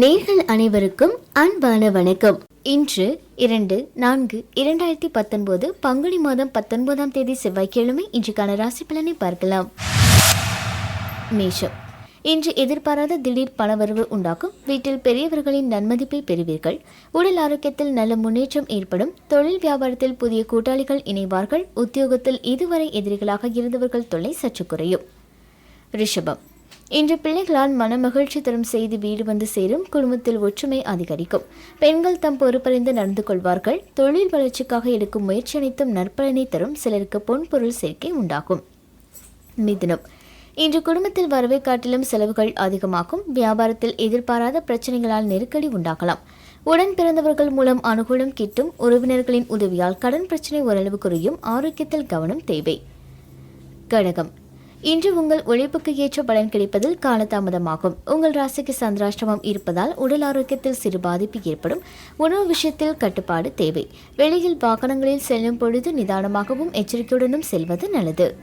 நேர்கள் அனைவருக்கும் அன்பான வணக்கம். இன்று இரண்டு நான்கு இரண்டாயிரத்தி பத்தொன்பது பங்குனி மாதம் பத்தொன்பதாம் தேதி செவ்வாய்க்கிழமை இன்றுக்கான ராசி பலனை பார்க்கலாம். மேஷம். இன்று எதிர்பாராத திடீர் பணவரவு உண்டாக்கும். வீட்டில் பெரியவர்களின் நன்மதிப்பை பெறுவீர்கள். உடல் ஆரோக்கியத்தில் நல்ல முன்னேற்றம் ஏற்படும். தொழில் வியாபாரத்தில் புதிய கூட்டாளிகள் இணைவார்கள். உத்தியோகத்தில் இதுவரை எதிரிகளாக இருந்தவர்கள் தொல்லை சற்று குறையும். ரிஷபம். இன்று பிள்ளைகளால் மனமகிழ்ச்சி தரும் செய்தி வீடு வந்து சேரும் குடும்பத்தில் ஒற்றுமை அதிகரிக்கும். பெண்கள் தம் பொறுப்பறிந்து நடந்து கொள்வார்கள். தொழில் வளர்ச்சிக்காக எடுக்கும் முயற்சி அனைத்தும் நற்பலனை தரும் சிலருக்கு பொன்பொருள் சேர்க்கை உண்டாகும். மிதுனம். இன்று குடும்பத்தில் வரவை காட்டிலும் செலவுகள் அதிகமாகும். வியாபாரத்தில் எதிர்பாராத பிரச்சனைகளால் நெருக்கடி உண்டாகலாம். உடன் பிறந்தவர்கள் மூலம் அனுகூலம் கிட்டும் உறவினர்களின் உதவியால் கடன் பிரச்சனை ஓரளவு குறையும் ஆரோக்கியத்தில் கவனம் தேவை. கடகம். இன்று உங்கள் உழைப்புக்கு ஏற்ற பலன் கிடைப்பதில் காலதாமதமாகும். உங்கள் ராசிக்கு சந்திராஷ்டமம் இருப்பதால் உடல் ஆரோக்கியத்தில் சிறு பாதிப்பு ஏற்படும். உணவு விஷயத்தில் கட்டுப்பாடு தேவை. வெளியில் வாகனங்களில் செல்லும் பொழுது நிதானமாகவும் எச்சரிக்கையுடனும் செல்வது நல்லது.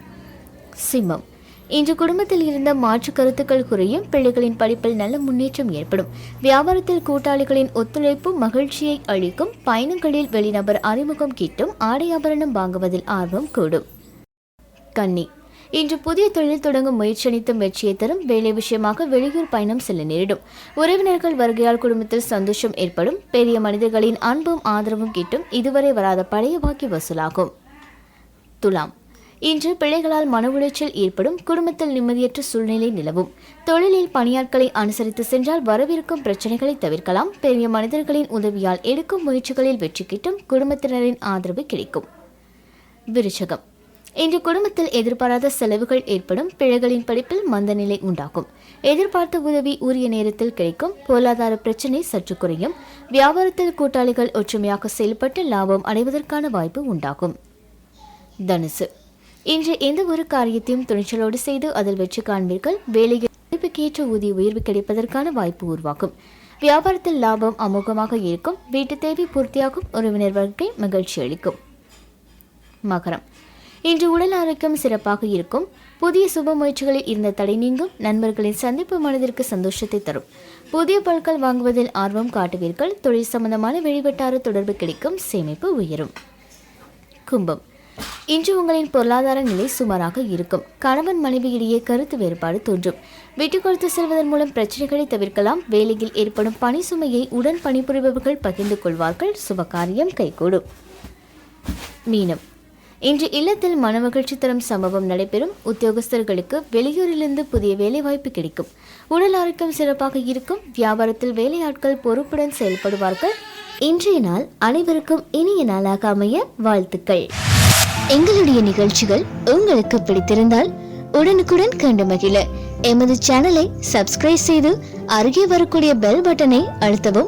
சிம்மம். இன்று குடும்பத்தில் இருந்த மாற்று கருத்துக்கள் குறையும். பிள்ளைகளின் படிப்பில் நல்ல முன்னேற்றம் ஏற்படும். வியாபாரத்தில் கூட்டாளிகளின் ஒத்துழைப்பு மகிழ்ச்சியை அளிக்கும். பயணங்களில் வெளிநபர் அறிமுகம் கிட்டும். ஆடை ஆபரணம் வாங்குவதில் ஆர்வம் கூடும். கன்னி. இன்று புதிய தொழில் தொடங்கும் முயற்சி அளித்தும் வெற்றியை தரும் வேலை விஷயமாக வெளியூர் பயணம் செல்ல நேரிடும். உறவினர்கள் வருகையால் குடும்பத்தில் சந்தோஷம் ஏற்படும். பெரிய மனிதர்களின் அன்பும் ஆதரவும் கிட்டும் இதுவரை வராத பழைய பாக்கி வசூலாகும். துலாம். இன்று பிள்ளைகளால் மன உளைச்சல் ஏற்படும். குடும்பத்தில் நிம்மதியற்ற சூழ்நிலை நிலவும். தொழிலில் பணியாட்களை அனுசரித்து சென்றால் வரவிருக்கும் பிரச்சனைகளை தவிர்க்கலாம். பெரிய மனிதர்களின் உதவியால் எடுக்கும் முயற்சிகளில் வெற்றி கிட்டும் குடும்பத்தினரின் ஆதரவு கிடைக்கும். விருச்சகம். இன்று குடும்பத்தில் எதிர்பாராத செலவுகள் ஏற்படும் பிழைகளின் படிப்பில் மந்தநிலை உண்டாகும். எதிர்பார்த்த உதவி உரிய நேரத்தில் கிடைக்கும் பொருளாதார பிரச்சினை சற்று குறையும். வியாபாரத்தில் கூட்டாளிகள் ஒற்றுமையாக செயல்பட்டு லாபம் அடைவதற்கான வாய்ப்பு உண்டாகும். தனுசு. இன்று எந்த ஒரு காரியத்தையும் துணிச்சலோடு செய்து அதில் வெற்றி காண்பீர்கள். வேலையில் ஏற்ற ஊதிய உயர்வு கிடைப்பதற்கான வாய்ப்பு உருவாகும். வியாபாரத்தில் லாபம் அமோகமாக இருக்கும். வீட்டு தேவை பூர்த்தியாகும். உறவினர் வாழ்க்கை மகிழ்ச்சி அளிக்கும். மகரம். இன்று உடல் ஆரோக்கியம் சிறப்பாக இருக்கும். புதிய சுப முயற்சிகளில் இருந்த தடை நீங்கும். நண்பர்களின் சந்திப்பு மனதிற்கு சந்தோஷத்தை தரும். புதிய பொருட்கள் வாங்குவதில் ஆர்வம் காட்டுவீர்கள். தொழில் சம்பந்தமான வெளிவட்டார தொடர்பு கிடைக்கும். சேமிப்பு உயரும். கும்பம். இன்று உங்களின் பொருளாதார நிலை சுமாராக இருக்கும். கணவன் மனைவி இடையே கருத்து வேறுபாடு தோன்றும். விட்டு கொடுத்து செல்வதன் மூலம் பிரச்சனைகளை தவிர்க்கலாம். வேலையில் ஏற்படும் பணி சுமையை உடன் பணிபுரிபவர்கள் பகிர்ந்து கொள்வார்கள். சுபகாரியம் கைகூடும். மீனம். இன்று இல்லத்தில் மனமகிழ்ச்சி தரும் சம்பவம் நடைபெறும். உத்தியோகஸ்தர்களுக்கு வெளியூரிலிருந்து புதிய வேலைவாய்ப்பு கிடைக்கும். உடல் ஆரோக்கியம் சிறப்பாக இருக்கும். வியாபாரத்தில் வேலையாட்கள் பொறுப்புடன் செயல்படுவார்கள். இன்றைய நாள் அனைவருக்கும் இனிய நாளாக அமைய வாழ்த்துக்கள். எங்களுடைய நிகழ்ச்சிகள் உங்களுக்கு பிடித்திருந்தால் உடனுக்குடன் கண்டு மகிழ. எமது சேனலை சப்ஸ்கிரைப் செய்து அருகே வரக்கூடிய பெல் பட்டனை அழுத்தவும்.